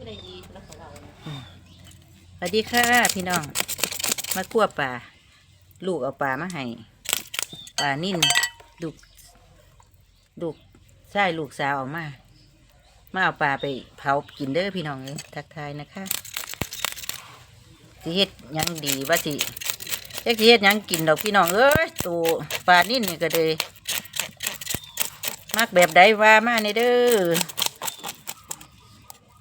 ไม่ได้ดีแล้วเขาเรานะสวัสดีค่ะพี่น้อง มาคั่วปลาลูกเอาปลามาให้ปลานิ่นลูกลูกใช่ลูกสาวเอามา มาเอาปลาไปเผากินเด้อพี่น้องเลยทักทายนะคะสิเฮ็ดหยังดีว่าสิเจ๊สิเฮ็ดหยังกินดอกพี่น้องเอ้ยตัวปลานิ่นนี่ก็เลยมักแบบใดว่ามาในเด้อ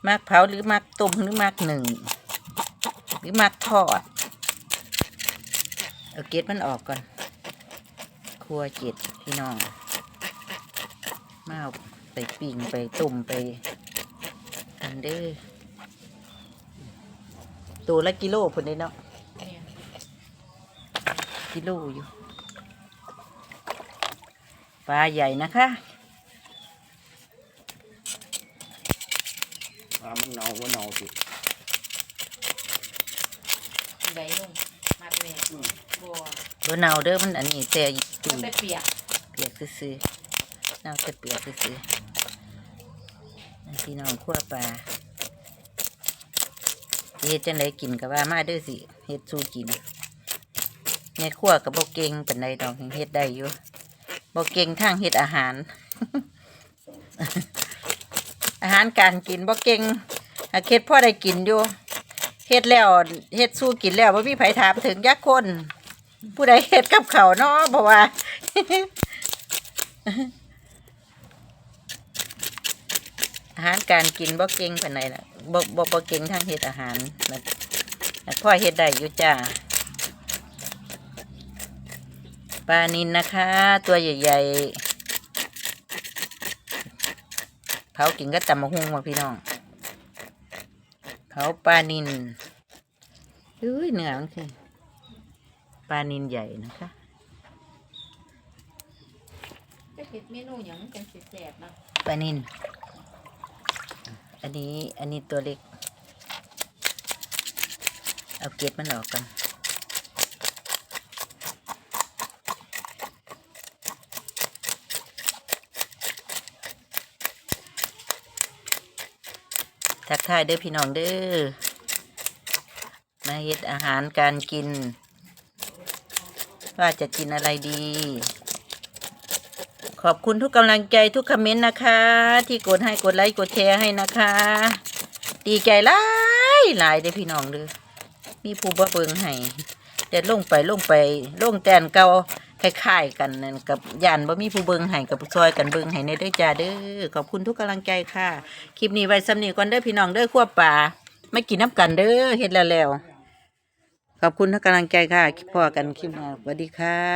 มักเผาหรือมักต้มหรือมักหนึ่ง หรือมักทอด เอาเกล็ดมันออกก่อน ครัวเกล็ดพี่น้อง มาเอาไปปิ้งไปตุ่มไปอันเด้อตัวละกิโลพุ่นได้เนาะกิโลอยู่ปลาใหญ่นะคะ ปลามันเน่าว่าเน่าสิใบนุ่มมัดแม่บัวตัวเนาเด้อมันอันนี้แต่ตุมันยไปเปียกเปียกซื้อๆเน่าแต่เปียกซื้อๆอันพี่น้องคั่วปลาสิเฮ็ดจังไดกินกับว่ามาเด้อสิเฮ็ดสู้กินแม่ครัวกับบ่เก่งปานใดดอกยังเฮ็ดได้อยู่บ่เก่งทางเฮ็ดอาหาร อาหารการกินบ่เก่งเฮ็ดพ่อได้กินอยู่เฮ็ดแล้วเฮ็ดสู้กินแล้วบ่มีไผถามถึงยักคน ผู้ใดเฮ็ดกับเขาเนาะเพราะว่าอาหารการกินบ่เก่งปานใดล่ะบ่บ่บ่เก่งทางเฮ็ดอาหารนะพ่อเฮ็ดได้อยู่จ้าปลานินนะคะ ตัวใหญ่ ๆ เผากินก็ตำมะฮุ่งมาพี่น้องเผาปลานินอุ้ยเนื้อมันคือปลานินใหญ่นะคะจะเห็ดเมนูอย่างจังสิแสบนะปลานินอันนี้อันนี้ตัวเล็ก เอาเกล็ดมันออกกัน ทักทายเด้อพี่น้องเด้อมาเฮ็ดอาหารการกิน ว่าจะกินอะไรดี ขอบคุณทุกกำลังใจทุกคอมเมนต์นะคะ ที่กดให้กดไลค์กดแชร์ให้นะคะ ดีใจหลายหลายเด้อพี่น้องเด้อมีผู้บ่เบิงให้แต่ลงไปลงไปลงแตนเก่า คล้ายๆกันนั่นกับยันบ่มีผู้เบิงให้กับซอยกันเบิงให้ในเด้อจ้าเด้อขอบคุณทุกกำลังใจค่ะ คลิปนี้ไว้สำนีก่อนเด้อพี่น้องเด้อขั้วป่าไม่กินน้ำกันเด้อเฮ็ดแล้วแล้วขอบคุณทุกกำลังใจค่ะพอกันคลิปหน้าสวัสดีค่ะ